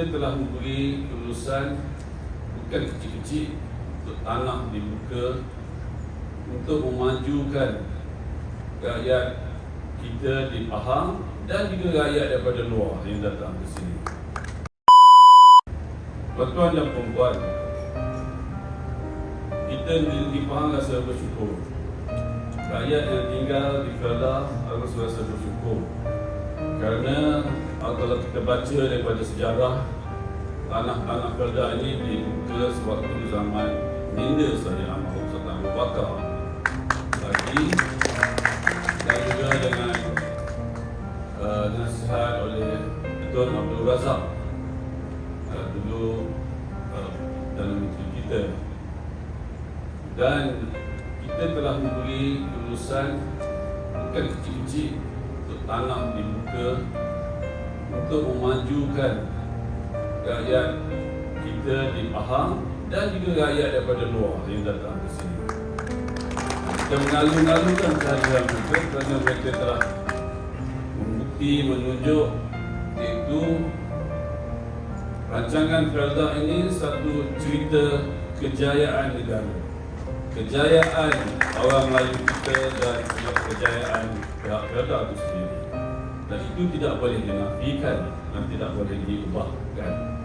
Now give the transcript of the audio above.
Kita telah memberi kelulusan bukan kecil-kecil untuk tanah dibuka untuk memajukan rakyat kita di Pahang dan juga rakyat daripada luar yang datang ke sini. Tuan-tuan dan perempuan, kita di, Pahang rasa bersyukur. Rakyat yang tinggal di Kedah harus rasa bersyukur. Kerana kalau kita baca daripada sejarah tanah-tanah Kedah ini dibuka sewaktu zaman minda saya Ahmad Sultan Abu Bakar. Lagi dan juga dengan uh, nasihat oleh Tun Abdul Razak uh, dulu uh, dalam menteri kita. Dan kita telah memberi kelulusan bukan kecil-kecil untuk tanah dibuka untuk memajukan rakyat kita di Pahang dan juga rakyat daripada luar yang datang ke sini. Kita mengalu-alukan kehadiran mereka kerana mereka telah membukti menunjuk iaitu rancangan Felda ini satu cerita kejayaan negara. Kejayaan orang Melayu kita dan kejayaan pihak Felda itu sendiri. Dan itu tidak boleh dinafikan dan tidak boleh diubahkan.